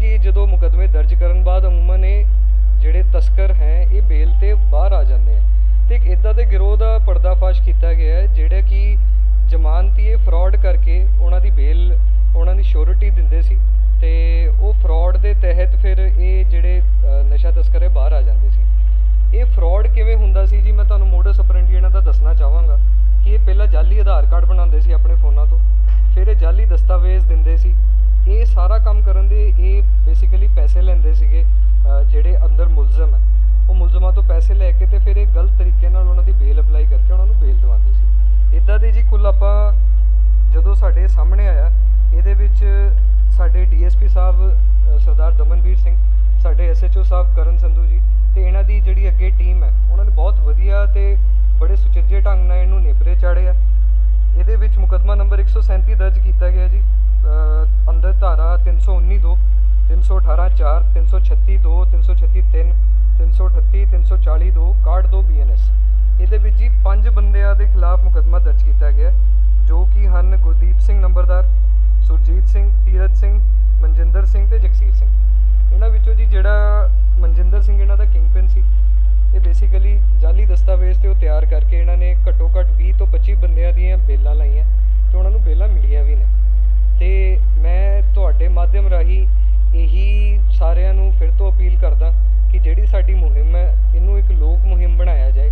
ਕਿ ਜਦੋਂ ਮੁਕੱਦਮੇ ਦਰਜ ਕਰਨ ਬਾਅਦ ਅਮੂਮਨ ਇਹ ਜਿਹੜੇ ਤਸਕਰ ਹੈ, ਇਹ ਬੇਲ ਤੇ ਬਾਹਰ ਆ ਜਾਂਦੇ ਆ। ਤੇ ਇੱਕ ਇਦਾਂ ਦੇ ਗਿਰੋਹ ਦਾ ਪਰਦਾਫਾਸ਼ ਕੀਤਾ ਗਿਆ ਹੈ, ਜਿਹੜਾ ਕਿ ਜ਼ਮਾਨਤੀਏ ਫਰਾਡ ਕਰਕੇ ਉਹਨਾਂ ਦੀ ਬੇਲ, ਉਹਨਾਂ ਦੀ ਸ਼ੋਰਿਟੀ ਦਿੰਦੇ ਸੀ ਤੇ ਉਹ ਫਰਾਡ ਦੇ ਤਹਿਤ ਫਿਰ ਇਹ ਜਿਹੜੇ ਨਸ਼ਾ ਤਸਕਰ ਹੈ, ਬਾਹਰ ਆ ਜਾਂਦੇ ਸੀ। ਇਹ ਫਰਾਡ ਕਿਵੇਂ ਹੁੰਦਾ ਸੀ ਜੀ? ਮੈਂ ਤੁਹਾਨੂੰ ਮੋਡਸ ਆਪਰੈਂਡੀ ਇਹਨਾਂ ਦਾ ਦੱਸਣਾ ਚਾਹਾਂਗਾ ਕਿ ਇਹ ਪਹਿਲਾਂ ਜਾਲੀ ਆਧਾਰ ਕਾਰਡ ਬਣਾਉਂਦੇ ਸੀ ਆਪਣੇ ਫੋਨਾਂ ਤੋਂ। ਫਿਰ ਇਹ ਜਾਲੀ ਦਸਤਾਵੇਜ਼ ਦਿੰਦੇ ਸੀ। ਇਹ ਸਾਰਾ ਕੰਮ ਕਰਨ ਦੇ, ਇਹ ਬੇਸਿਕਲੀ ਪੈਸੇ ਲੈਂਦੇ ਸੀਗੇ ਜਿਹੜੇ ਅੰਦਰ ਮੁਲਜ਼ਮ ਹੈ। ਉਹ ਮੁਲਜ਼ਮਾਂ ਤੋਂ ਪੈਸੇ ਲੈ ਕੇ ਤੇ ਫਿਰ ਇਹ ਗਲਤ ਤਰੀਕੇ ਨਾਲ ਉਹਨਾਂ ਦੀ ਬੇਲ ਅਪਲਾਈ ਕਰਕੇ ਉਹਨਾਂ ਨੂੰ ਬੇਲ ਦਿਵਾਉਂਦੇ ਸੀ। ਇਦਾਂ ਦੇ ਜੀ ਕੁੱਲ ਆਪਾਂ ਜਦੋਂ ਸਾਡੇ ਸਾਹਮਣੇ ਆਇਆ, ਇਹਦੇ ਵਿੱਚ ਸਾਡੇ ਡੀਐਸਪੀ ਸਾਹਿਬ ਸਰਦਾਰ ਦਮਨਵੀਰ ਸਿੰਘ, ਸਾਡੇ ਐਸਐਚਓ ਸਾਹਿਬ ਕਰਨ ਸੰਧੂ ਜੀ ਤੇ ਇਹਨਾਂ ਦੀ ਜਿਹੜੀ ਅੱਗੇ ਟੀਮ ਹੈ, ਉਹਨਾਂ ਨੇ ਬਹੁਤ ਵਧੀਆ ਤੇ ਬੜੇ ਸੁਚੱਜੇ ਢੰਗ ਨਾਲ ਇਹਨੂੰ ਨੇਪਰੇ ਚਾੜਿਆ ਇਹਦੇ ਵਿੱਚ ਮੁਕੱਦਮਾ ਨੰਬਰ 137 ਦਰਜ ਕੀਤਾ ਗਿਆ ਜੀ। ਧਾਰਾ 319 2 318 4 336 2 336 3 338 340 2 61 2 ਬੀਐਨਐਸ। ਇਹਦੇ ਵਿੱਚ ਜੀ ਪੰਜ ਬੰਦਿਆਂ ਦੇ ਖਿਲਾਫ ਮੁਕੱਦਮਾ ਦਰਜ ਕੀਤਾ ਗਿਆ, ਜੋ ਕਿ ਹਨ ਗੁਰਦੀਪ ਸਿੰਘ ਨੰਬਰਦਾਰ, ਸੁਰਜੀਤ ਸਿੰਘ ਤੀਰਤ ਸਿੰਘ, ਮਨਜਿੰਦਰ ਸਿੰਘ ਤੇ ਜਗਸੀਰ ਸਿੰਘ। ਇਹਨਾਂ ਵਿੱਚੋਂ ਜੀ ਜਿਹੜਾ ਮਨਜਿੰਦਰ ਸਿੰਘ ਇਹਨਾਂ ਦਾ ਕਿੰਗਪਿਨ ਸੀ, ਇਹ ਬੇਸਿਕਲੀ ਜਾਲੀ ਦਸਤਾਵੇਜ਼ ਤੇ ਉਹ ਤਿਆਰ ਕਰਕੇ ਇਹਨਾਂ ਨੇ ਘੱਟੋ ਘੱਟ 20 ਤੋਂ 25 ਬੰਦਿਆਂ ਦੀਆਂ ਬੇਲਾਂ ਲਾਈਆਂ ਤੇ ਉਹਨਾਂ ਨੂੰ ਬੇਲਾਂ ਮਿਲੀਆਂ ਵੀ ਨੇ ਤੇ ਮੈਂ ਤੁਹਾਡੇ ਮਾਧਿਅਮ ਰਾਹੀਂ ਇਹੀ ਸਾਰਿਆਂ ਨੂੰ ਫਿਰ ਤੋਂ ਅਪੀਲ ਕਰਦਾ ਕਿ ਜਿਹੜੀ ਸਾਡੀ ਮੁਹਿੰਮ ਹੈ, ਇਹਨੂੰ ਇੱਕ ਲੋਕ ਮੁਹਿੰਮ ਬਣਾਇਆ ਜਾਏ।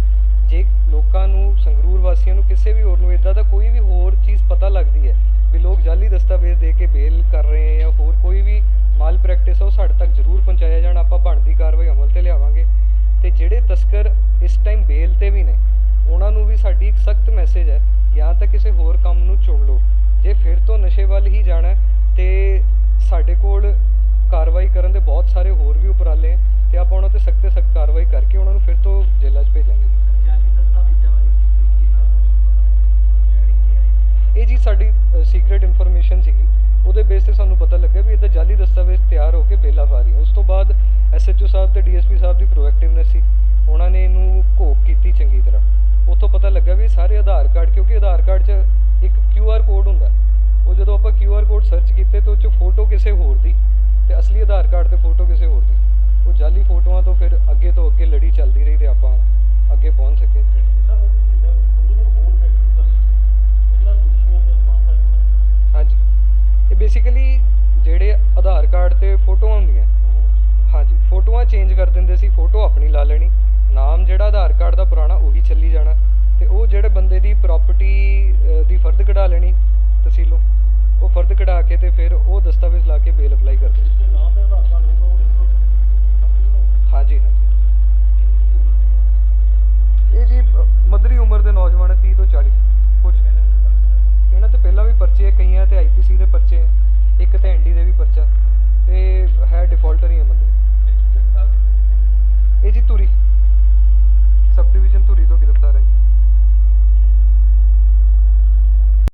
ਜੇ ਲੋਕਾਂ ਨੂੰ, ਸੰਗਰੂਰ ਵਾਸੀਆਂ ਨੂੰ ਕਿਸੇ ਵੀ ਹੋਰ ਨੂੰ ਇਦਾਂ ਦਾ ਕੋਈ ਵੀ ਹੋਰ ਚੀਜ਼ ਪਤਾ ਲੱਗਦੀ ਹੈ ਵੀ ਲੋਕ ਜਾਲੀ ਦਸਤਾਵੇਜ਼ ਦੇ ਕੇ ਬੇਲ ਕਰ ਰਹੇ ਹੈ ਜਾਂ ਹੋਰ ਕੋਈ ਵੀ ਮਾਲ ਪ੍ਰੈਕਟਿਸ ਹੈ ਉਹ ਸਾਡੇ ਤੱਕ ਜ਼ਰੂਰ ਪਹੁੰਚਾਇਆ ਜਾਣ, ਆਪਾਂ ਬਣਦੀ ਕਾਰਵਾਈ ਅਮਲ ਤੇ ਲਿਆਵਾਂਗੇ। ਤੇ ਜਿਹੜੇ ਤਸਕਰ ਇਸ ਟਾਈਮ ਬੇਲ ਤੇ ਵੀ ਨੇ, ਉਹਨਾਂ ਨੂੰ ਵੀ ਸਾਡੀ ਇੱਕ ਸਖਤ ਮੈਸੇਜ ਹੈ, ਜਾਂ ਤਾਂ ਕਿਸੇ ਹੋਰ ਕੰਮ ਨੂੰ ਚੁਣ ਲਓ। ਜੇ ਫਿਰ ਤੋਂ ਨਸ਼ੇ ਵੱਲ ਹੀ ਜਾਣਾ ਹੈ, ਤੇ ਸਾਡੇ ਕੋਲ ਕਾਰਵਾਈ ਕਰਨ ਦੇ ਬਹੁਤ ਸਾਰੇ ਹੋਰ ਵੀ ਉਪਰਾਲੇ ਤੇ ਆਪਾਂ ਉਹਨਾਂ ਤੇ ਸਖਤ ਸਖਤ ਕਾਰਵਾਈ ਕਰਕੇ ਉਹਨਾਂ ਨੂੰ ਫਿਰ ਤੋਂ ਜੇਲ੍ਹਾਂ 'ਚ ਭੇਜਾਂਗੇ ਇਹ ਜੀ ਸਾਡੀ ਸੀਕ੍ਰੀਟ ਇਨਫੋਰਮੇਸ਼ਨ ਸੀਗੀ। ਉਹਦੇ ਬੇਸ ਤੇ ਸਾਨੂੰ ਪਤਾ ਲੱਗਿਆ ਵੀ ਇਹਦਾ ਜਾਲੀ ਦਸਤਾਵੇਜ਼ ਤਿਆਰ ਹੋ ਕੇ ਬੇਲਾ ਰਹੀਆਂ ਉਸ ਤੋਂ ਬਾਅਦ ਐਸਐਚਓ ਸਾਹਿਬ ਤੇ ਡੀਐਸਪੀ ਸਾਹਿਬ ਦੀ ਪ੍ਰੋਐਕਟਿਵਨੈਸ ਸੀ। ਉਹਨਾਂ ਨੇ ਇਹਨੂੰ ਘੋਖ ਕੀਤੀ ਚੰਗੀ ਤਰ੍ਹਾਂ। ਉੱਥੋਂ ਪਤਾ ਲੱਗਾ ਵੀ ਸਾਰੇ ਆਧਾਰ ਕਾਰਡ ਕਿਉਂਕਿ ਆਧਾਰ ਕਾਰਡ 'ਚ ਇੱਕ ਕਿਊਆਰ ਕੋਡ ਹੁੰਦਾ ਉਹ ਜਦੋਂ ਕੋਡ ਸਰਚ ਕੀਤੇ ਤਾਂ ਉਹ 'ਚ ਫੋਟੋ ਕਿਸੇ ਹੋਰ ਦੀ ਤੇ ਅਸਲੀ ਆਧਾਰ ਕਾਰਡ ਤੇ ਫੋਟੋ ਕਿਸੇ ਹੋਰ ਦੀ। ਉਹ ਜਾਲੀ ਫੋਟੋਆਂ ਤੋਂ ਫਿਰ ਅੱਗੇ ਤੋਂ ਅੱਗੇ ਲੜੀ ਚੱਲਦੀ ਰਹੀ ਤੇ ਆਪਾਂ ਅੱਗੇ ਪਹੁੰਚ ਸਕੇ। ਹਾਂਜੀ। ਇਹ ਬੇਸਿਕਲੀ ਜਿਹੜੇ ਆਧਾਰ ਕਾਰਡ ਤੇ ਫੋਟੋਆਂ ਹੁੰਦੀਆਂ ਹਾਂਜੀ। ਫੋਟੋਆਂ ਚੇਂਜ ਕਰ ਦਿੰਦੇ ਸੀ ਫੋਟੋ ਆਪਣੀ ਲਾ ਲੈਣੀ। ਨਾਮ ਜਿਹੜਾ ਆਧਾਰ ਕਾਰਡ ਦਾ ਪੁਰਾਣਾ ਉਹੀ ਚੱਲੀ ਜਾਣਾ। ਤੇ ਉਹ ਜਿਹੜੇ ਬੰਦੇ ਦੀ ਪ੍ਰਾਪਰਟੀ ਦੀ ਫਰਦ ਕਢਾ ਲੈਣੀ। ਤਹਿਸੀਲੋਂ ਫਰਦ ਕਢਾ ਕੇ ਤੇ ਫਿਰ ਉਹ ਦਸਤਾਵੇਜ਼ ਲਾ ਕੇ ਬੇਲ ਅਪਲਾਈ ਕਰਦੇ ਹਾਂਜੀ ਹਾਂਜੀ। ਇਹ ਜੀ ਅ, ਮੱਧਰੀ ਉਮਰ ਦੇ ਨੌਜਵਾਨ ਹੈ 30 ਤੋਂ 40 ਕੁਝ ਇਹਨਾਂ ਤੇ ਪਹਿਲਾਂ ਵੀ ਪਰਚੇ ਕਈਆਂ ਤੇ ਆਈਪੀਸੀ ਦੇ ਪਰਚੇ ਇੱਕ ਤੇ ਐਨਡੀ ਦੇ ਵੀ ਪਰਚਾ। ਤੇ ਹੈ ਡਿਫਾਲਟਰ ਹੀ ਹੈ ਬੰਦੇ। ਇਹ ਜੀ ਧੂਰੀ।